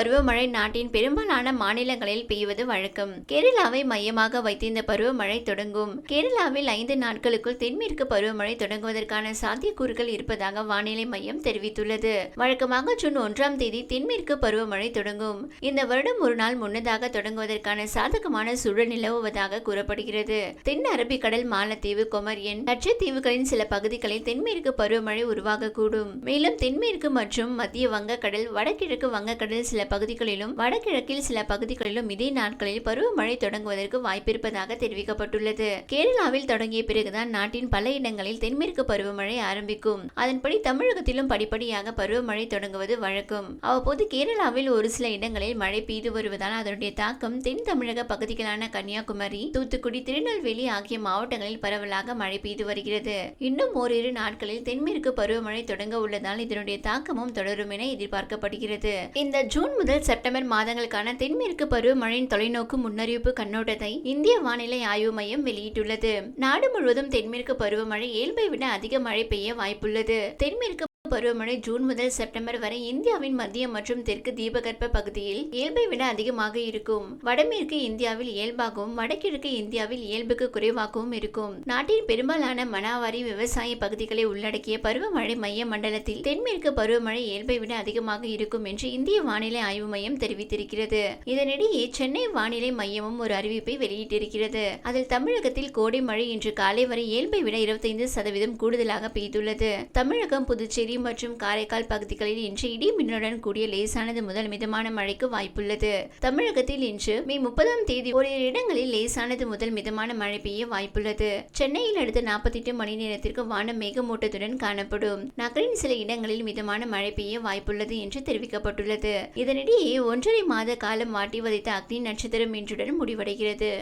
பருவமழை நாட்டின் பெரும்பாலான மாநிலங்களில் பெய்வது வழக்கம். கேரளாவை மையமாக வைத்து இந்த பருவமழை தொடங்கும். கேரளாவில் ஐந்து நாட்களுக்குள் தென்மேற்கு பருவமழை தொடங்குவதற்கான சாத்தியக்கூறுகள் இருப்பதாக வானிலை மையம் தெரிவித்துள்ளது. வழக்கமாக ஜூன் ஒன்றாம் தேதி தென்மேற்கு பருவமழை தொடங்கும். இந்த வருடம் ஒரு நாள் முன்னதாக தொடங்குவதற்கான சாதகமான சூழல் நிலவுவதாக கூறப்படுகிறது. தென் அரபிக்கடல் மாலத்தீவு கொமரியன் லட்சத்தீவுகளின் சில பகுதிகளில் தென்மேற்கு பருவமழை உருவாகக்கூடும். மேலும் தென்மேற்கு மற்றும் மத்திய வங்கக்கடல் வடகிழக்கு வங்கக்கடல் சில பகுதிகளிலும் வடகிழக்கில் சில பகுதிகளிலும் இதே நாட்களில் பருவமழை தொடங்குவதற்கு வாய்ப்பிருப்பதாக தெரிவிக்கப்பட்டுள்ளது. கேரளாவில் தொடங்கிய பிறகுதான் நாட்டின் பல இடங்களில் தென்மேற்கு பருவமழை ஆரம்பிக்கும். அதன்படி தமிழகத்திலும் படிப்படியாக பருவமழை தொடங்குவது வழக்கம். அவ்வப்போது கேரளாவில் ஒரு சில இடங்களில் மழை பெய்து வருவதால் அதனுடைய தாக்கம் தென் தமிழக பகுதிகளான கன்னியாகுமரி தூத்துக்குடி திருநெல்வேலி ஆகிய மாவட்டங்களில் பரவலாக மழை பெய்து வருகிறது. இன்னும் ஓரிரு நாட்களில் தென்மேற்கு பருவமழை தொடங்க உள்ளதால் இதனுடைய தாக்கமும் தொடரும் என எதிர்பார்க்கப்படுகிறது. இந்த ஜூன் முதல் செப்டம்பர் மாதங்களுக்கான தென்மேற்கு பருவமழையின் தொலைநோக்கு முன்னறிவிப்பு கண்ணோட்டத்தை இந்திய வானிலை ஆய்வு மையம் வெளியிட்டுள்ளது. நாடு முழுவதும் தென்மேற்கு பருவமழை இயல்பை விட அதிக மழை பெய்ய வாய்ப்புள்ளது. தென்மேற்கு பருவமழை ஜூன் முதல் செப்டம்பர் வரை இந்தியாவின் மத்திய மற்றும் தெற்கு தீபகற்ப பகுதியில் இயல்பை விட அதிகமாக இருக்கும். வடமேற்கு இந்தியாவில் இயல்பாகவும் வடகிழக்கு இந்தியாவில் இயல்புக்கு குறைவாகவும் இருக்கும். நாட்டின் பெரும்பாலான மனாவாரி விவசாய பகுதிகளை உள்ளடக்கிய பருவமழை மைய மண்டலத்தில் தென்மேற்கு பருவமழை இயல்பை விட அதிகமாக இருக்கும் என்று இந்திய வானிலை ஆய்வு மையம் தெரிவித்திருக்கிறது. இதனிடையே சென்னை வானிலை மையமும் ஒரு அறிவிப்பை வெளியிட்டிருக்கிறது. அதில் தமிழகத்தில் கோடை மழை இன்று காலை வரை இயல்பை விட இருபத்தைந்து சதவீதம் கூடுதலாக பெய்துள்ளது. தமிழகம் புதுச்சேரி மற்றும் காரைக்கால் பகுதிகளில் இன்று இடி மின்னுடன் கூடிய லேசானது முதல் மிதமான மழைக்கு வாய்ப்புள்ளது. தமிழகத்தில் இன்று மே முப்பதாம் தேதி ஓரிரு இடங்களில் லேசானது முதல் மிதமான மழை பெய்ய வாய்ப்புள்ளது. சென்னையில் அடுத்த நாற்பத்தி எட்டு மணி நேரத்திற்கு வானம் மேகமூட்டத்துடன் காணப்படும். நகரின் சில இடங்களில் மிதமான மழை பெய்ய வாய்ப்புள்ளது என்று தெரிவிக்கப்பட்டுள்ளது. இதனிடையே ஒன்றரை மாத காலம் வாட்டி வதைத்த அக்னி நட்சத்திரம் இன்றுடன் முடிவடைகிறது.